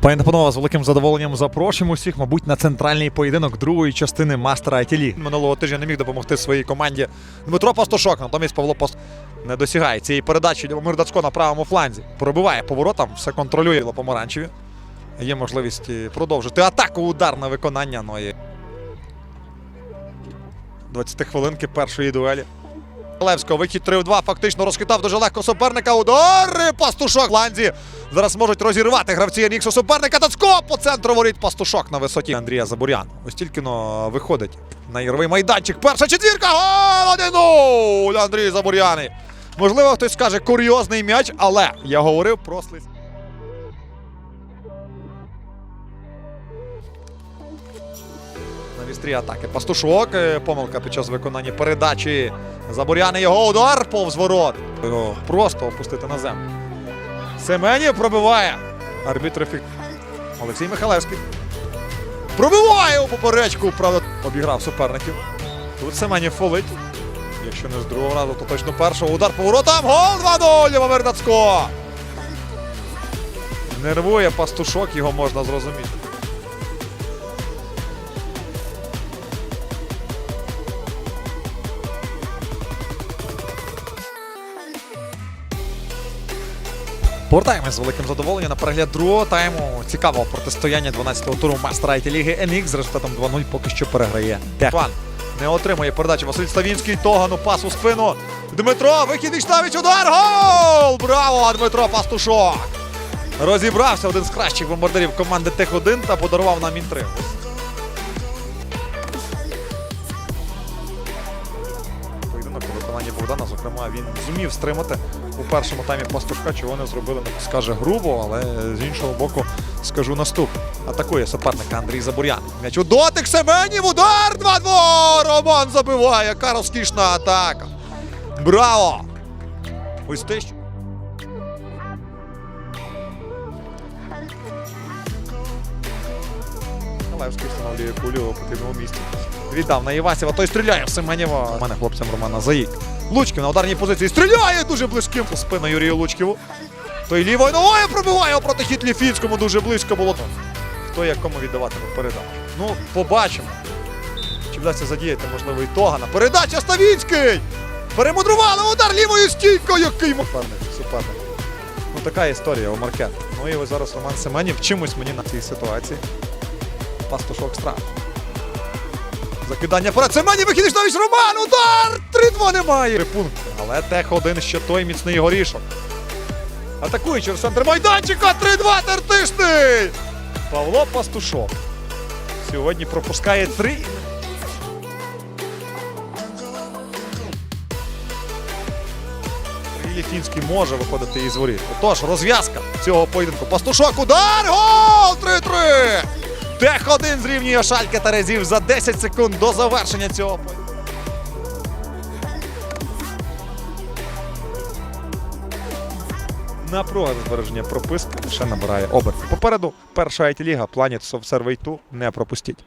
Пані та з великим задоволенням запрошуємо всіх, мабуть, на центральний поєдинок другої частини мастера IT Минулого тижня не міг допомогти своїй команді Дмитро Пастушок. Натомість Павло Паст не досягає цієї передачі. Дацько на правому фланзі пробиває поворотом, все контролює помаранчеві. Є можливість продовжити атаку. Удар на виконання. Ну і 20 хвилинки першої дуелі. Левського вихід 3 в 2. Фактично розхитав дуже легко суперника. Удар! Пастушок ланзі. Зараз можуть розірвати гравці Ніксу суперника. Тацько по центру воріт пастушок на висоті Андрія Забуряна. Ось тільки но виходить на ігровий майданчик. Перша четвірка. Гол! 1-0! Андрій Забуряний. Можливо, хтось скаже курйозний м'яч, але я говорив про слизь. На вістрі атаки. Пастушок. е, Помилка під час виконання передачі. Забуряний його удар повз ворот. Просто опустити на землю. Семенів пробиває. Арбітр фік. Олексій Михайлевський. Пробиває у поперечку. Правда, обіграв суперників. Тут Семенів фолить. Якщо не з другого разу, то точно першого. Удар по воротам. Гол 2-0. Лівомир Дацько. Нервує пастушок, його можна зрозуміти. Повертаємось з великим задоволенням на перегляд другого тайму. Цікавого протистояння 12-го туру мастера IT Ліги NX з результатом 2-0 поки що переграє. Дехван не отримує передачі. Василь Славінський. Тогану пас у спину. Дмитро, вихід Вічнавіч, удар! Гол! Браво! Дмитро Пастушок! Розібрався один з кращих бомбардирів команди Тех-1 та подарував нам інтригу. Поєдинок у виконанні Богдана, зокрема, він зумів стримати у першому таймі пастушка, чого не зробили, скаже грубо, але з іншого боку скажу наступне. Атакує суперника Андрій Забурян. М'яч у дотик Семенів, удар 2-2! Роман забиває, яка розкішна атака. Браво! Ось те, що... Левський встановлює кулю у потрібному місці. Віддав на Івасєва, той стріляє в Семенєва. У мене хлопцям Романа Заїк. Лучків на ударній позиції стріляє дуже близьким. У спину Юрію Лучківу. Той лівою ногою пробиває проти Хітліфінському. Дуже близько було. Хто як кому віддаватиме передачу. Ну, побачимо. Чи вдасться задіяти, можливо, і Тогана. Передача Ставінський! Перемудрували удар лівою стійкою. Який суперник, суперник. Ну така історія у Маркет. Ну і ось зараз Роман Семенів. Чимось мені на цій ситуації. Пастушок страх. Закидання перед Семенів, вихід навіть Роман, удар! 3-2 немає. Три. Але тех один ще той міцний горішок. Атакує через центр майданчика, 3-2 тертишний! Павло Пастушок. Сьогодні пропускає три. Єфінський може виходити із воріт. Отож, розв'язка цього поєдинку. Пастушок, удар! Гол! 3-3! Тех один зрівнює Шальке Терезів за 10 секунд до завершення цього. Напруга за збереження прописки лише набирає оберт. Попереду перша Soft Survey 2. Не пропустіть.